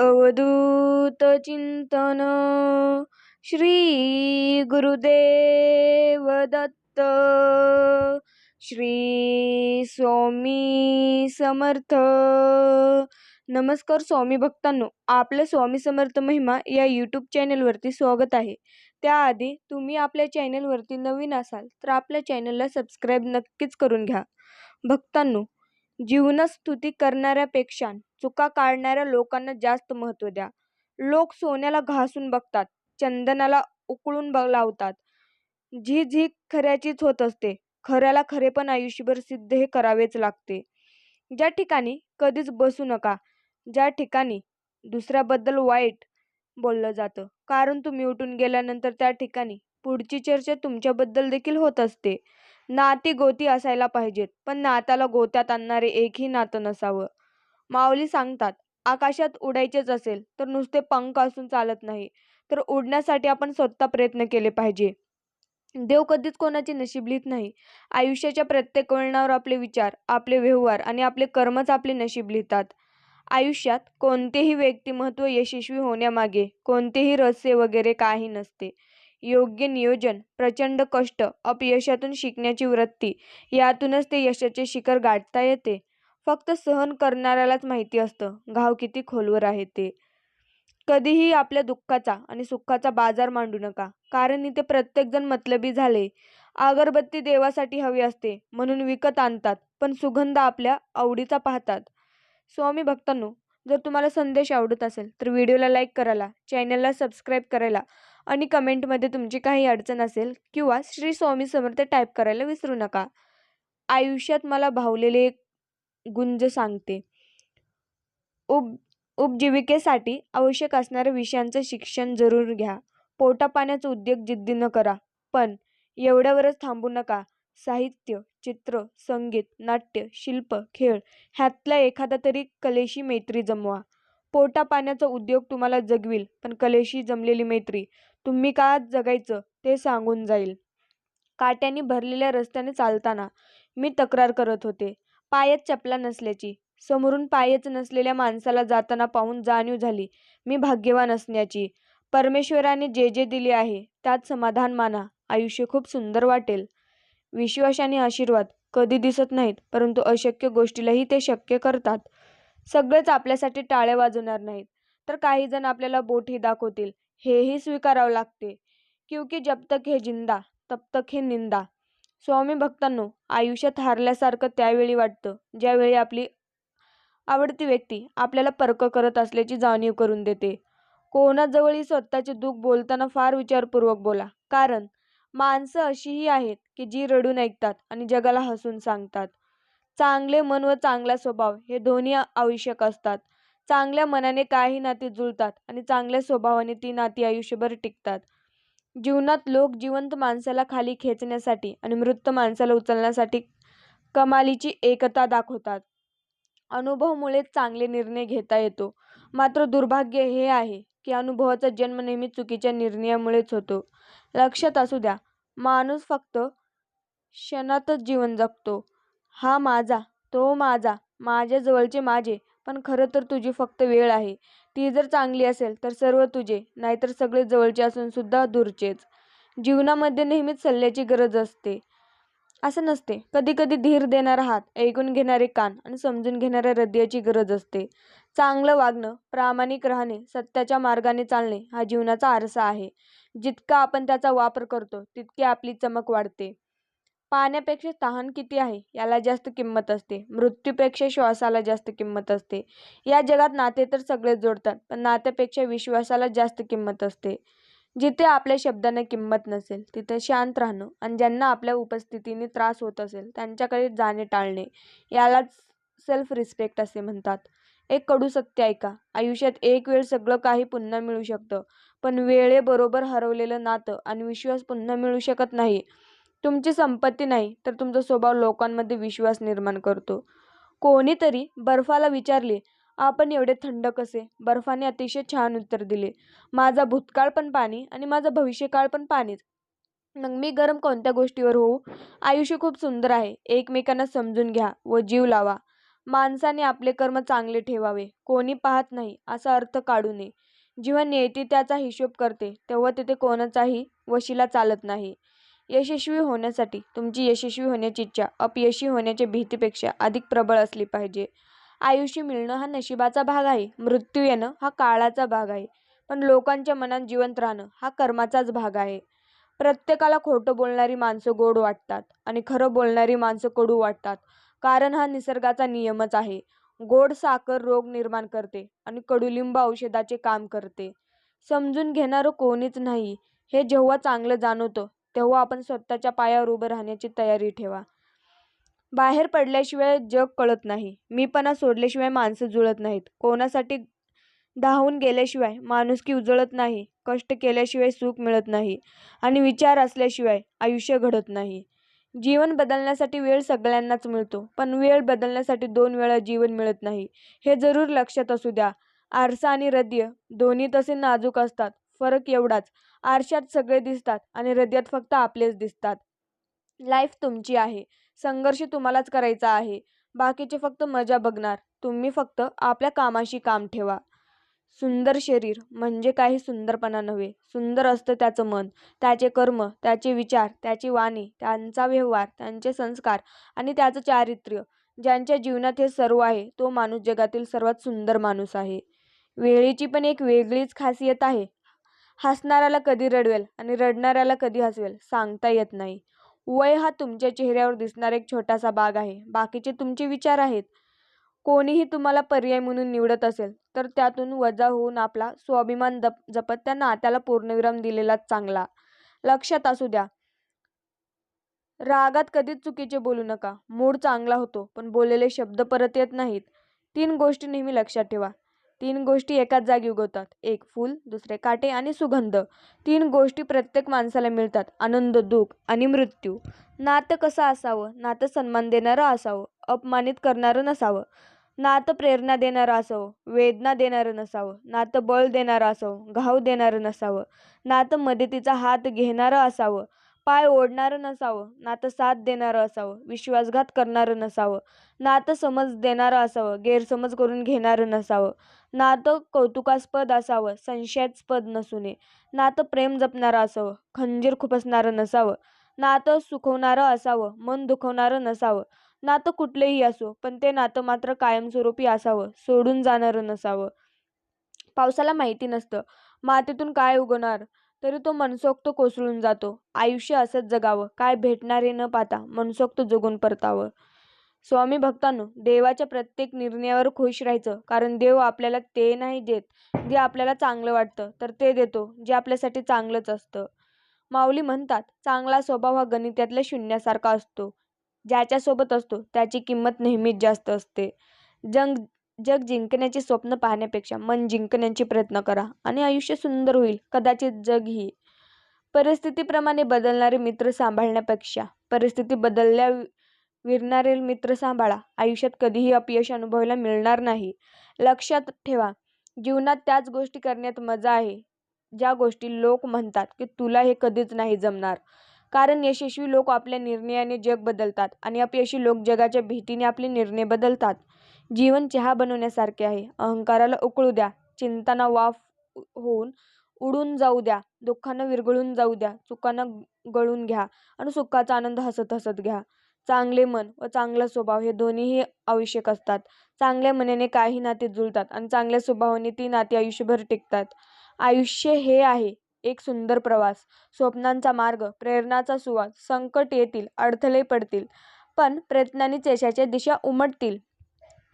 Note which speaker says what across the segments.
Speaker 1: अवधूत चिंतन. श्री गुरुदेव दत्त. श्री स्वामी समर्थ. नमस्कार स्वामी भक्तांनो आपल्या स्वामी समर्थ महिमा या यूट्यूब चॅनलवरती स्वागत आहे. त्याआधी तुम्ही आपल्या चॅनलवरती नवीन असाल तर आपल्या चॅनलला सबस्क्राईब नक्कीच करून घ्या. भक्तांनो जीवनस्तुती करणाऱ्यापेक्षा चुका काढणाऱ्या लोकांना जास्त महत्त्व द्या. लोक सोन्याला घासून बघतात चंदनाला उकळून बघ लावतात. झी झी खऱ्याचीच होत असते. खऱ्याला खरे पण आयुष्यभर सिद्ध हे करावेच लागते. ज्या ठिकाणी कधीच बसू नका ज्या ठिकाणी दुसऱ्याबद्दल वाईट बोललं जातं. कारण तुम्ही उठून गेल्यानंतर त्या ठिकाणी पुढची चर्चा तुमच्याबद्दल देखील होत असते. नाती गोती असायला पाहिजेत पण नात्याला गोत्यात आणणारे एकही नातं नसावं. माऊली सांगतात आकाशात उडायचेच असेल तर नुसते पंख असून चालत नाही तर उडण्यासाठी आपण स्वतः प्रयत्न केले पाहिजे. देव कधीच कोणाची नशीब लिहित नाही. आयुष्याच्या प्रत्येक वळणावर आपले विचार आपले व्यवहार आणि आपले कर्मच आपले नशीब लिहितात. आयुष्यात कोणतेही व्यक्तिमत्व यशस्वी होण्यामागे कोणतेही रहस्य वगैरे काही नसते. योग्य नियोजन प्रचंड कष्ट अपयशातून शिकण्याची वृत्ती यातूनच ते यशाचे शिखर गाठता येते. फक्त सहन करणाऱ्यालाच माहिती असतं घाव किती खोलवर आहे ते. कधीही आपल्या दुःखाचा आणि सुखाचा बाजार मांडू नका कारण इथे प्रत्येकजण मतलबी झाले. अगरबत्ती देवासाठी हवी असते म्हणून विकत आणतात पण सुगंध आपल्या आवडीचा पाहतात. स्वामी भक्तांनो जर तुम्हाला संदेश आवडत असेल तर व्हिडिओला लाईक करायला चॅनलला सबस्क्राईब करायला आणि कमेंटमध्ये तुमची काही अडचण असेल किंवा श्री स्वामी समर्थ टाईप करायला विसरू नका. आयुष्यात मला भावलेले एक गुंज सांगते. उप उपजीविकेसाठी आवश्यक असणाऱ्या विषयांचं शिक्षण जरूर घ्या. पोटापाण्याचा उद्योग जिद्दीनं करा. पण एवढ्यावरच थांबू नका. साहित्य चित्र संगीत नाट्य शिल्प खेळ ह्यातला एखादा तरी कलेशी मैत्री जमवा. पोटापाण्याचा उद्योग तुम्हाला जगविल पण कलेशी जमलेली मैत्री तुम्ही का जगायचं ते सांगून जाईल. काट्याने भरलेल्या रस्त्याने चालताना मी तक्रार करत होते. पायात चपला नसल्याची. समोरून पायच नसलेल्या माणसाला जाताना पाहून जाणीव झाली मी भाग्यवान असण्याची. परमेश्वराने जे जे दिले आहे त्यात समाधान माना आयुष्य खूप सुंदर वाटेल. विश्वास आणि आशीर्वाद कधी दिसत नाहीत परंतु अशक्य गोष्टीलाही ते शक्य करतात. सगळेच आपल्यासाठी टाळे वाजवणार नाहीत तर काही जण आपल्याला बोटही दाखवतील हेही स्वीकारावं लागते. क्योंकि जब तक हे जिंदा तब तक हे निंदा. स्वामी भक्तांनो आयुष्यात हारल्यासारखं त्यावेळी वाटतं ज्यावेळी आपली आवडती व्यक्ती आपल्याला पर्क करत असल्याची जाणीव करून देते. कोणाजवळही स्वतःचे दुःख बोलताना फार विचारपूर्वक बोला. कारण माणसं अशीही आहेत की जी रडून ऐकतात आणि जगाला हसून सांगतात. चांगले मन व चांगला स्वभाव हे दोन्ही आवश्यक असतात. चांगल्या मनाने काही नाती जुळतात आणि चांगल्या स्वभावाने ती नाती आयुष्यभर टिकतात. जीवनात लोक जिवंत माणसाला खाली खेचण्यासाठी आणि मृत माणसाला उचलण्यासाठी कमालीची एकता दाखवतात. अनुभवमुळे चांगले निर्णय घेता येतो. मात्र दुर्भाग्य हे आहे की अनुभवाचा जन्म नेहमी चुकीच्या निर्णयामुळेच होतो. लक्षात असू द्या माणूस फक्त क्षणातच जीवन जगतो. हा माझा तो माझा माझ्याजवळचे माझे पण खरं तर तुझी फक्त वेळ आहे. ती जर चांगली असेल तर सर्व तुझे नाहीतर सगळे जवळचे असून सुद्धा दूरचेच. जीवनामध्ये नेहमीच सल्ल्याची गरज असते. असं नसते. कधी कधी धीर देणारा हात ऐकून घेणारे कान आणि समजून घेणाऱ्या हृदयाची गरज असते. चांगलं वागणं प्रामाणिक राहणे सत्याच्या मार्गाने चालणे हा जीवनाचा आरसा आहे. जितका आपण त्याचा वापर करतो तितकी आपली चमक वाढते. पाण्यापेक्षा तहान किती आहे? याला जास्त किंमत असते. मृत्यूपेक्षा श्वासाला जास्त किंमत असते. या जगात नाते तर सगळेच जोडतात पण नात्यापेक्षा विश्वासाला जास्त किंमत असते. जिथे आपल्या शब्दांना किंमत नसेल तिथे शांत राहणं आणि ज्यांना आपल्या उपस्थितीने त्रास होत असेल त्यांच्याकडे जाणे टाळणे यालाच सेल्फ रिस्पेक्ट असे म्हणतात. एक कडू सत्य ऐका. आयुष्यात एक वेळ सगळं काही पुन्हा मिळू शकतं पण वेळेबरोबर हरवलेलं नातं आणि विश्वास पुन्हा मिळू शकत नाही. तुमची संपत्ती नाही तर तुमचा स्वभाव लोकांमध्ये विश्वास निर्माण करतो. कोणीतरी बर्फाला विचारले आपण एवढे थंड कसे बर्फाने अतिशय छान उत्तर दिले माझा भूतकाळ पण पाणी आणि माझा भविष्यकाळ पण पाणीच. मग मी गरम कोणत्या गोष्टीवर होऊ? आयुष्य खूप सुंदर आहे. एकमेकांना समजून घ्या व जीव लावा. माणसाने आपले कर्म चांगले ठेवावे. कोणी पाहत नाही असा अर्थ काढू नये. जेव्हा नियती त्याचा हिशोब करते तेव्हा तिथे कोणाचाही वशिला चालत नाही. यशस्वी होण्यासाठी तुमची यशस्वी होण्याची इच्छा अपयशी होण्याच्या भीतीपेक्षा अधिक प्रबळ असली पाहिजे. आयुष्य मिळणं हा नशिबाचा भाग आहे मृत्यू येणं हा काळाचा भाग आहे पण लोकांच्या मनात जिवंत राहणं हा कर्माचाच भाग आहे. प्रत्येकाला खोटं बोलणारी माणसं गोड वाटतात आणि खरं बोलणारी माणसं कडू वाटतात कारण हा निसर्गाचा नियमच आहे. गोड साखर रोग निर्माण करते आणि कडुलिंब औषधाचे काम करते. समजून घेणारं कोणीच नाही. हे जेव्हा चांगलं जाणवतं तेव्हा आपण स्वतःच्या पायावर उभं राहण्याची तयारी ठेवा. बाहेर पडल्याशिवाय जग कळत नाही. मीपणा सोडल्याशिवाय माणसं जुळत नाहीत. कोणासाठी धावून गेल्याशिवाय माणुसकी उजळत नाही कष्ट केल्याशिवाय सुख मिळत नाही आणि विचार असल्याशिवाय आयुष्य घडत नाही. जीवन बदलण्यासाठी वेळ सगळ्यांनाच मिळतो पण वेळ बदलण्यासाठी दोन वेळा जीवन मिळत नाही. हे जरूर लक्षात असू द्या. आरसा आणि हृदय दोन्ही तसे नाजूक असतात. फरक एवढाच. आरशात सगळे दिसतात आणि हृदयात फक्त आपलेच दिसतात. लाईफ तुमची आहे. संघर्ष तुम्हालाच करायचा आहे. बाकीचे फक्त मजा बघणार. तुम्ही फक्त आपल्या कामाशी काम ठेवा. सुंदर शरीर म्हणजे काही सुंदरपणा नव्हे. सुंदर असतं त्याचं मन. त्याचे कर्म त्याचे विचार त्याची वाणी त्यांचा व्यवहार त्यांचे संस्कार आणि त्याचं चारित्र्य. ज्यांच्या जीवनात हे सर्व आहे तो माणूस जगातील सर्वात सुंदर माणूस आहे. वेळेची पण एक वेगळीच खासियत आहे. हसणाऱ्याला कधी रडवेल आणि रडणाऱ्याला कधी हसवेल सांगता येत नाही. वय हा तुमच्या चेहऱ्यावर दिसणारा एक छोटासा भाग आहे. बाकीचे तुमचे विचार आहेत. कोणीही तुम्हाला पर्याय म्हणून निवडत असेल तर त्यातून वजा होऊन आपला स्वाभिमान दप जपत त्या नात्याला पूर्णविराम दिलेलाच चांगला. लक्षात असू द्या. रागात कधीच चुकीचे बोलू नका. मूड चांगला होतो पण बोललेले शब्द परत येत नाहीत. तीन गोष्टी नेहमी लक्षात ठेवा. तीन गोष्टी एकाच जागी उगवतात. एक फूल दुसरे काटे आणि सुगंध. तीन गोष्टी प्रत्येक माणसाला मिळतात. आनंद दुःख आणि मृत्यू. नातं कसं असावं? नातं सन्मान देणारं असावं? अपमानित करणारं नसावं? नातं प्रेरणा देणारं असावं? वेदना देणारं नसावं? नातं बळ देणारं असावं? घाव देणारं नसावं? नातं मदतीचा हात घेणारं असावं? पाय ओढणारं नसावं? नातं साथ देणारं असावं? विश्वासघात करणारं नसावं? नातं समज देणारं असावं? गैरसमज करून घेणारं नसावं? नातं कौतुकास्पद असावं संशयास्पद नसू नये नातं प्रेम जपणारं असावं खंजीर खुपसणारं नसावं. नातं सुखवणारं असावं मन दुखवणारं नसावं. नातं कुठलेही असो पण ते नातं मात्र कायमस्वरूपी असावं सोडून जाणारं नसावं. पावसाला माहिती नसतं मातीतून काय उगवणार? तरी तो मनसोक्त कोसळून जातो. आयुष्य असंच जगावं काय भेटणार हे न पाहता मनसोक्त जगून परतावं. स्वामी भक्तांनो देवाच्या प्रत्येक निर्णयावर खुश राहायचं कारण देव आपल्याला ते नाही देत जे आपल्याला चांगलं वाटतं तर ते देतो जे आपल्यासाठी चांगलंच असतं. माऊली म्हणतात चांगला स्वभाव हा गणितातल्या शून्यासारखा असतो. ज्याच्यासोबत असतो त्याची किंमत नेहमीच जास्त असते. जंग जग जिंकण्याचे स्वप्न पाहण्यापेक्षा मन जिंकण्याचे प्रयत्न करा आणि आयुष्य सुंदर होईल कदाचित जगही परिस्थितीप्रमाणे बदलणारे मित्र सांभाळण्यापेक्षा परिस्थिती बदलल्या विरणारे मित्र सांभाळा. आयुष्यात कधीही अपयश अनुभवायला मिळणार नाही. लक्षात ठेवा जीवनात त्याच गोष्टी करण्यात मजा आहे. ज्या गोष्टी लोक म्हणतात की तुला हे कधीच नाही जमणार. कारण यशस्वी लोक आपल्या निर्णयाने जग बदलतात आणि अपयशी लोक जगाच्या भीतीने आपले निर्णय बदलतात. जीवन चहा बनवण्यासारखे आहे. अहंकाराला उकळू द्या. चिंताना वाफ होऊन उडून जाऊ द्या. दुःखानं विरघळून जाऊ द्या. चुकांना गळून घ्या आणि सुखाचा आनंद हसत हसत घ्या. चांगले मन व चांगला स्वभाव हे दोन्हीही आवश्यक असतात. चांगल्या मनाने काही नाती जुळतात आणि चांगल्या स्वभावाने ती नाती आयुष्यभर टिकतात. आयुष्य हे आहे एक सुंदर प्रवास. स्वप्नांचा मार्ग प्रेरणाचा सुवास संकट येतील अडथळे पडतील पण प्रयत्नांनीच यशाच्या दिशा उमटतील.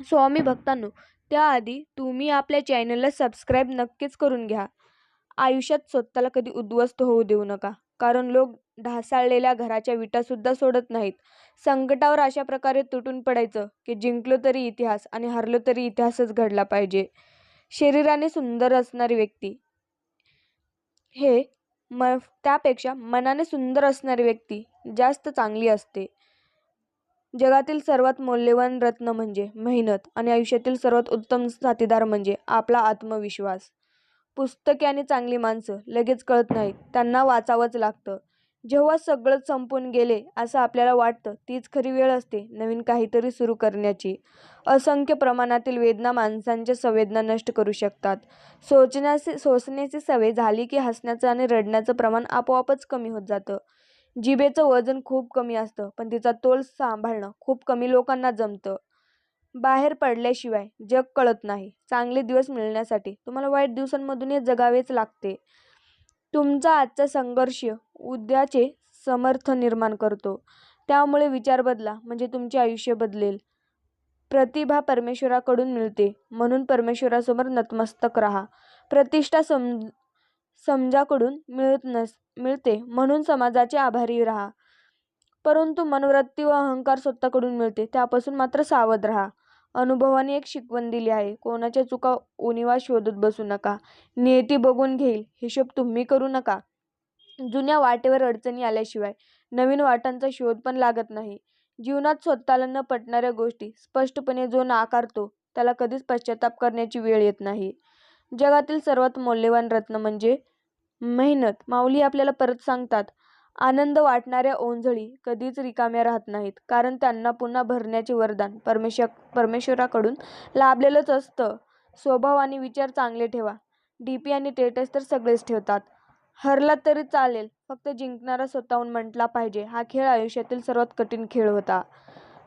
Speaker 1: स्वामी भक्तांनो त्याआधी तुम्ही आपल्या चॅनलला सबस्क्राईब नक्कीच करून घ्या. आयुष्यात स्वतःला कधी उद्ध्वस्त होऊ देऊ नका कारण लोक ढासाळलेल्या घराच्या विटासुद्धा सोडत नाहीत. संकटावर अशा प्रकारे तुटून पडायचं की जिंकलो तरी इतिहास आणि हरलो तरी इतिहासच घडला पाहिजे. शरीराने सुंदर असणारी व्यक्ती. हे म त्यापेक्षा मनाने सुंदर असणारी व्यक्ती जास्त चांगली असते. जगातील सर्वात मौल्यवान रत्न म्हणजे मेहनत आणि आयुष्यातील सर्वात उत्तम साथीदार म्हणजे आपला आत्मविश्वास. पुस्तके आणि चांगली माणसं लगेच कळत नाहीत त्यांना वाचावंच लागतं. जेव्हा सगळंच संपून गेले असं आपल्याला वाटतं तीच खरी वेळ असते नवीन काहीतरी सुरू करण्याची असंख्य प्रमाणातील वेदना माणसांच्या संवेदना नष्ट करू शकतात. सोसण्याची सवय झाली की हसण्याचं आणि रडण्याचं प्रमाण आपोआपच कमी होत जातं. जिभेचं वजन खूप कमी असतं पण तिचा तोल सांभाळणं खूप कमी लोकांना जमतं. बाहेर पडल्याशिवाय जग कळत नाही. चांगले दिवस मिळण्यासाठी तुम्हाला वाईट दिवसांमधूनही जगावेच लागते. तुमचा आजचा संघर्ष उद्याचे समर्थ निर्माण करतो. त्यामुळे विचार बदला म्हणजे तुमचे आयुष्य बदलेल. प्रतिभा परमेश्वराकडून मिळते म्हणून परमेश्वरासमोर नतमस्तक राहा. प्रतिष्ठा सम समजाकडून मिळत नस मिळते म्हणून समाजाचे आभारी राहा. परंतु मनोवृत्ती व अहंकार स्वतःकडून मिळते त्यापासून मात्र सावध राहा. अनुभवाने एक शिकवण दिली आहे. कोणाच्या चुका उणिवा शोधत बसू नका. नियती बघून घेईल हिशोब तुम्ही करू नका. जुन्या वाटेवर अडचणी आल्याशिवाय नवीन वाटांचा शोध पण लागत नाही. जीवनात स्वतःला न पटणाऱ्या गोष्टी स्पष्टपणे जो नाकारतो त्याला कधीच पश्चाताप करण्याची वेळ येत नाही. जगातील सर्वात मौल्यवान रत्न म्हणजे मेहनत. माऊली आपल्याला परत सांगतात, आनंद वाटणाऱ्या ओंजळी कधीच रिकाम्या राहत नाहीत. कारण त्यांना पुन्हा भरण्याचे वरदान परमेश्वराकडून लाभलेलंच असतं. स्वभाव आणि विचार चांगले ठेवा. डी पी आणि टेटस तर सगळेच ठेवतात. हरला तरी चालेल फक्त जिंकणारा स्वतःहून म्हटला पाहिजे हा खेळ आयुष्यातील सर्वात कठीण खेळ होता.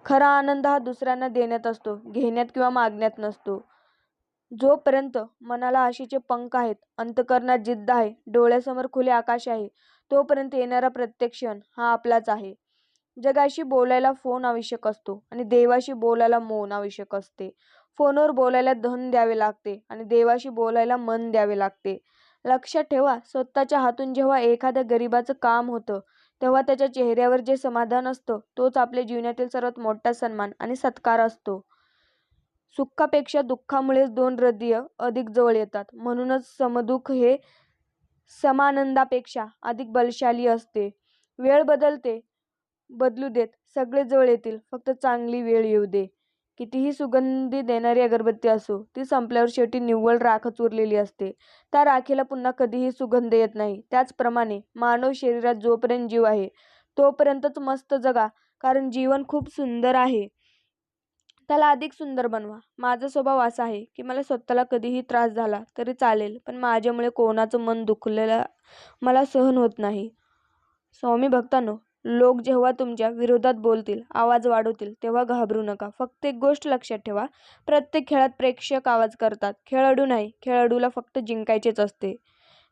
Speaker 1: खरा आनंद हा दुसऱ्यांना देण्यात असतो घेण्यात किंवा मागण्यात नसतो. जोपर्यंत मनाला आशेचे पंख आहेत, अंतकरणात जिद्द आहे, डोळ्यासमोर खुले आकाश आहे तोपर्यंत येणारा प्रत्येक क्षण हा आपलाच आहे. जगाशी बोलायला फोन आवश्यक असतो आणि देवाशी बोलायला मौन आवश्यक असते. फोनवर बोलायला धन द्यावे लागते आणि देवाशी बोलायला मन द्यावे लागते. लक्षात ठेवा स्वतःच्या हातून जेव्हा एखाद्या गरीबाचं काम होतं तेव्हा त्याच्या चेहऱ्यावर जे समाधान असतं तोच आपल्या जीवनातील सर्वात मोठा सन्मान आणि सत्कार असतो. सुखापेक्षा दुःखामुळेच दोन हृदय अधिक जवळ येतात. म्हणूनच समदुःख हे समानंदापेक्षा अधिक बलशाली असते. वेळ बदलते बदलू देत सगळे जवळ येतील फक्त चांगली वेळ येऊ दे. कितीही सुगंधी देणारी अगरबत्ती असो, ती संपल्यावर शेवटी निव्वळ राखच उरलेली असते. त्या राखेला पुन्हा कधीही सुगंध येत नाही. त्याचप्रमाणे मानव शरीरात जोपर्यंत जीव आहे तोपर्यंतच मस्त जगा कारण जीवन खूप सुंदर आहे. त्याला अधिक सुंदर बनवा. माझा स्वभाव असा आहे की मला स्वतःला कधीही त्रास झाला तरी चालेल पण माझ्यामुळे कोणाचं मन दुखलेलं मला सहन होत नाही. स्वामी भक्तांनो, लोक जेव्हा तुमच्या विरोधात बोलतील, आवाज वाढवतील तेव्हा घाबरू नका. फक्त एक गोष्ट लक्षात ठेवा, प्रत्येक खेळात प्रेक्षक आवाज करतात, खेळाडू नाही. खेळाडूला फक्त जिंकायचेच असते.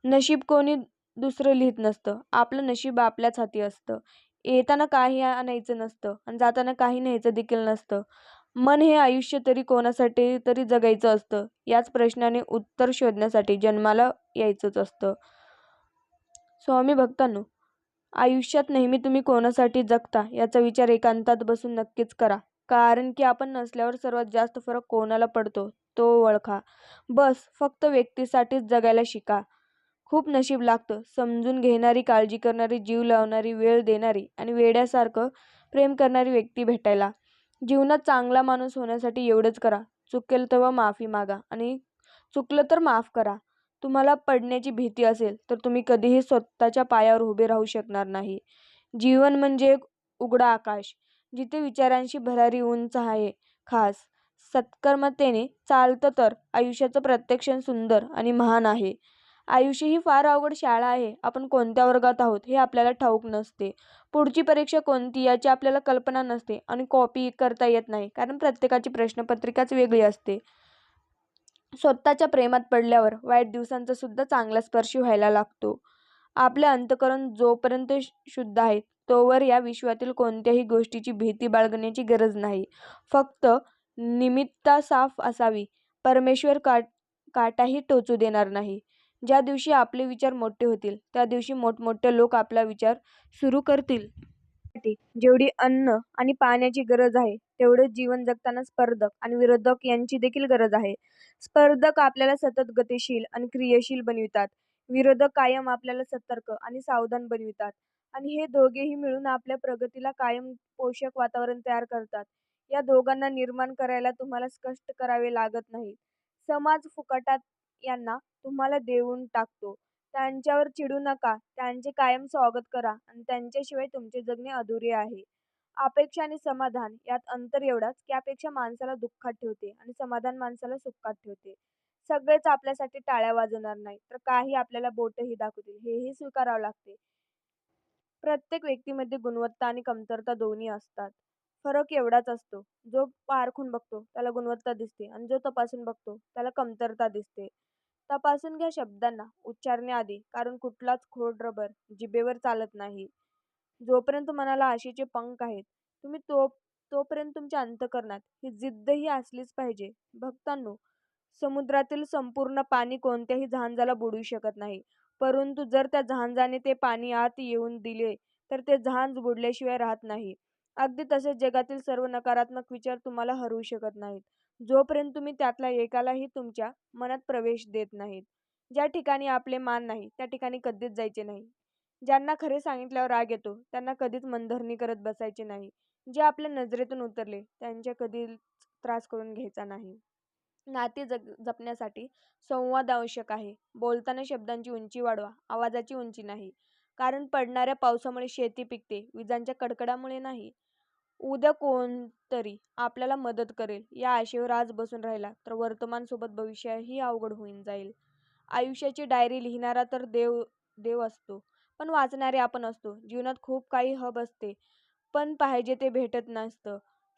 Speaker 1: नशीब कोणी दुसरं लिहित नसतं. आपलं नशीब आपल्याच हाती असतं. येताना काही आणायचं नसतं आणि जाताना काही न्यायचं देखील नसतं. मन हे आयुष्य तरी कोणासाठी तरी जगायचं असतं याच प्रश्नाने उत्तर शोधण्यासाठी जन्माला यायचंच असतं. स्वामी भक्तांनो, आयुष्यात नेहमी तुम्ही कोणासाठी जगता याचा विचार एकांतात बसून नक्कीच करा. कारण की आपण नसल्यावर सर्वात जास्त फरक कोणाला पडतो तो ओळखा. बस फक्त व्यक्तीसाठीच जगायला शिका. खूप नशीब लागतं समजून घेणारी, काळजी करणारी, जीव लावणारी, वेळ देणारी आणि वेड्यासारखं प्रेम करणारी व्यक्ती भेटायला. जीवनात चांगला माणूस होण्यासाठी एवढंच करा, चुकेल तेव्हा माफी मागा आणि चुकलं तर माफ करा. तुम्हाला पडण्याची भीती असेल तर तुम्ही कधीही स्वतःच्या पायावर उभे राहू शकणार नाही. जीवन म्हणजे एक उघडा आकाश, जिथे विचारांशी भरारी उंच आहे. खास सत्कर्मतेने चालतं तर आयुष्याचं प्रत्येक क्षण सुंदर आणि महान आहे. आयुष्य ही फार अवघड शाळा आहे. आपण कोणत्या वर्गात आहोत हे आपल्याला ठाऊक नसते. पुढची परीक्षा कोणती याची आपल्याला कल्पना नसते आणि कॉपी करता येत नाही कारण प्रत्येकाची प्रश्नपत्रिकाच वेगळी असते. स्वतःच्या प्रेमात पडल्यावर वाईट दिवसांचा सुद्धा चांगला स्पर्श व्हायला लागतो. आपले अंतःकरण जोपर्यंत शुद्ध आहे तोवर या विश्वातील कोणत्याही गोष्टीची भीती बाळगण्याची गरज नाही. फक्त निमित्ता साफ असावी. परमेश्वर काटाही टोचू देणार नाही. ज्या दिवशी आपले विचार मोठे होतील त्या दिवशी मोठमोठे लोक आपला विचार सुरू करतील. जेवढी अन्न आणि पाण्याची गरज आहे तेवढंच जीवन जगताना स्पर्धक आणि विरोधक यांची देखील गरज आहे. स्पर्धक आपल्याला सतत गतिशील आणि क्रियाशील बनवितात. विरोधक कायम आपल्याला सतर्क आणि सावधान बनवितात आणि हे दोघेही मिळून आपल्या प्रगतीला कायम पोषक वातावरण तयार करतात. या दोघांना निर्माण करायला तुम्हाला कष्ट करावे लागत नाहीत. समाज फुकटात यांना तुम्हाला देऊन टाकतो. त्यांच्यावर चिडू नका, त्यांचे कायम स्वागत करा आणि त्यांच्याशिवाय तुमचे जगणे अधुरे आहे. अपेक्षा आणि समाधान यात अंतर एवढाच की अपेक्षा माणसाला दुःखात ठेवते आणि समाधान माणसाला सुखात ठेवते. सगळेच आपल्यासाठी टाळ्या वाजवणार नाही तर काही आपल्याला बोटही दाखवतील. हेही स्वीकारावं लागते. प्रत्येक व्यक्तीमध्ये गुणवत्ता आणि कमतरता दोन्ही असतात. फरक एवढाच असतो. जो पारखून बघतो त्याला गुणवत्ता दिसते आणि जो तपासून बघतो त्याला कमतरता दिसते. तपासून घ्या शब्दांना उच्चारण्याआधी कारण कुठलाच खोड रबर जिभेवर चालत नाही. जोपर्यंत मनाला आशेचे पंख आहेत तुम्ही तो तोपर्यंत तुमच्या अंतकरणात ही जिद्दही असलीच पाहिजे. भक्तांनो समुद्रातील संपूर्ण पाणी कोणत्याही जहाजाला बुडू शकत नाही. परंतु जर त्या जहाजाने ते पाणी आत येऊन दिले तर ते जहाज बुडल्याशिवाय राहत नाही. अगदी तसेच जगातील सर्व नकारात्मक विचार तुम्हाला हरवू शकत नाहीत. जोपर्यंत तुम्ही त्यातल्या एकालाही तुमच्या मनात प्रवेश देत नाहीत. ज्या ठिकाणी आपले मान नाही त्या ठिकाणी कधीच जायचे नाही. ज्यांना खरे सांगितल्यावर राग येतो त्यांना कधीच मनधरणी करत बसायचे नाही. जे आपल्या नजरेतून उतरले त्यांच्या कधीच त्रास करून घ्यायचा नाही. नाते जग जपण्यासाठी संवाद आवश्यक आहे. बोलताना शब्दांची उंची वाढवा आवाजाची उंची नाही. कारण पडणाऱ्या पावसामुळे शेती पिकते विजांच्या कडकडामुळे नाही. उद्या कोणतरी आपल्याला मदत करेल या आशेवर आज बसून राहिला तर वर्तमानसोबत भविष्यही अवघड होऊन जाईल. आयुष्याची डायरी लिहिणारा तर देव देव असतो पण वाचणारे आपण असतो. जीवनात खूप काही हब असते पण पाहिजे ते भेटत नसतं.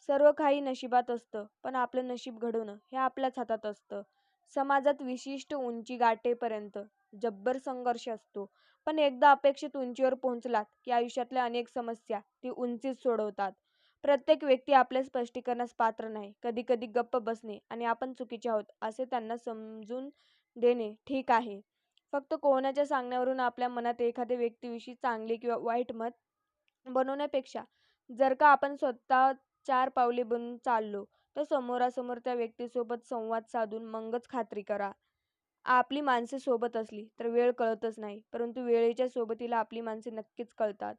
Speaker 1: सर्व काही नशिबात असतं पण आपलं नशीब घडवणं हे आपल्याच हातात असतं. समाजात विशिष्ट उंची गाठेपर्यंत जब्बर संघर्ष असतो पण एकदा अपेक्षित उंचीवर पोहोचलात की आयुष्यातल्या अनेक समस्या ती उंचीच सोडवतात. प्रत्येक व्यक्ती आपल्या स्पष्टीकरणास पात्र नाही. कधी कधी गप्प बसणे आणि आपण चुकीचे आहोत असे त्यांना समजून देणे ठीक आहे. फक्त कोणाच्या सांगण्यावरून आपल्या मनात एखाद्या व्यक्तीविषयी चांगले किंवा वाईट मत बनवण्यापेक्षा जर का आपण स्वतः चार पावले बनून चाललो तर समोरासमोर त्या व्यक्तीसोबत संवाद साधून मगच खात्री करा. आपली माणसे सोबत असली तर वेळ कळतच नाही परंतु वेळेच्या सोबतीला आपली माणसे नक्कीच कळतात.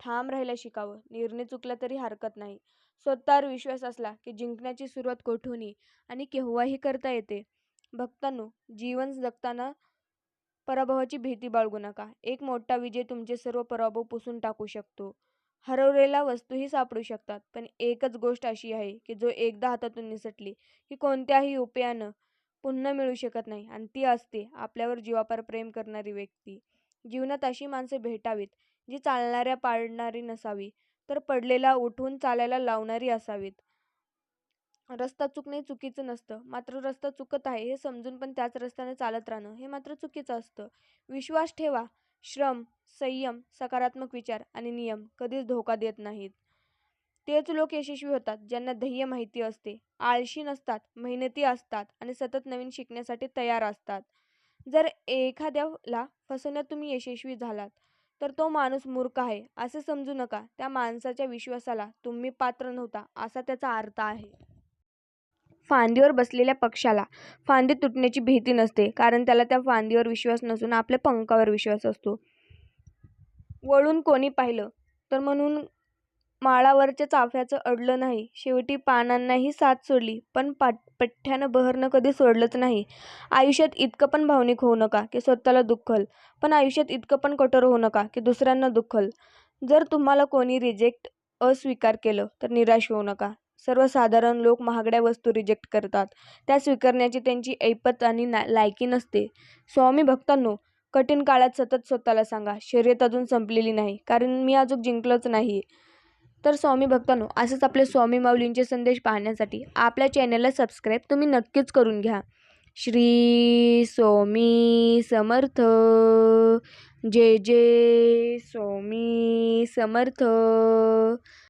Speaker 1: ठाम राहायला शिकावं. निर्णय चुकला तरी हरकत नाही. स्वतःवर विश्वास असला की जिंकण्याची सुरुवात कोठूनही आणि केव्हाही करता येते. भक्तांनो जीवन जगताना पराभवाची भीती बाळगू नका. एक मोठा विजय तुमचे सर्व पराभव पुसून टाकू शकतो. हरवलेल्या वस्तूही सापडू शकतात. पण एकच गोष्ट अशी आहे की जो एकदा हातातून निसटली की कोणत्याही उपायानं पुन्हा मिळू शकत नाही. आणि ती असते आपल्यावर जीवापार प्रेम करणारी व्यक्ती. जीवनात अशी माणसं भेटावीत जी चालणाऱ्या पाडणारी नसावी तर पडलेला उठून चालायला लावणारी असावीत. रस्ता चुकणे चुकीचं नसतं. मात्र रस्ता चुकत आहे हे समजून पण त्याच रस्त्याने चालत राहणं हे मात्र चुकीचं असतं. विश्वास ठेवा. श्रम संयम सकारात्मक विचार आणि नियम कधीच धोका देत नाहीत. तेच लोक यशस्वी होतात ज्यांना ध्येय माहिती असते. आळशी नसतात मेहनती असतात आणि सतत नवीन शिकण्यासाठी तयार असतात. जर एखाद्याला फसवण्यात तुम्ही यशस्वी झालात तर तो माणूस मूर्ख आहे असे समजू नका. त्या माणसाच्या विश्वासाला तुम्ही पात्र नव्हता असा त्याचा अर्थ आहे. फांदीवर बसलेल्या पक्षाला फांदी तुटण्याची भीती नसते कारण त्याला त्या फांदीवर विश्वास नसून आपल्या पंखावर विश्वास असतो. वळून कोणी पाहिलं तर म्हणून माळावरच्या चाफ्याचं अडलं नाही. शेवटी पानांनाही साथ सोडली. पण पाट पठ्ठ्यानं बहरणं कधी सोडलंच नाही. आयुष्यात इतकं पण भावनिक होऊ नका की स्वतःला दुःखल पण आयुष्यात इतकं पण कठोर होऊ नका की दुसऱ्यांना दुःखल जर तुम्हाला कोणी रिजेक्ट अस्वीकार केलं तर निराश होऊ नका. सर्वसाधारण लोक महागड्या वस्तू रिजेक्ट करतात. त्या स्वीकारण्याची त्यांची ऐपत आणि ना लायकी नसते. स्वामी भक्तांनो कठीण काळात सतत स्वतःला सांगा शर्यत अजून संपलेली नाही. कारण मी अजून जिंकलोच नाही. तर स्वामी भक्तांनो असंच आपले स्वामी माऊलींचे संदेश पाहण्यासाठी आपल्या चॅनलला सबस्क्राईब तुम्ही नक्कीच करून घ्या. श्री स्वामी समर्थ. जय जय स्वामी समर्थ.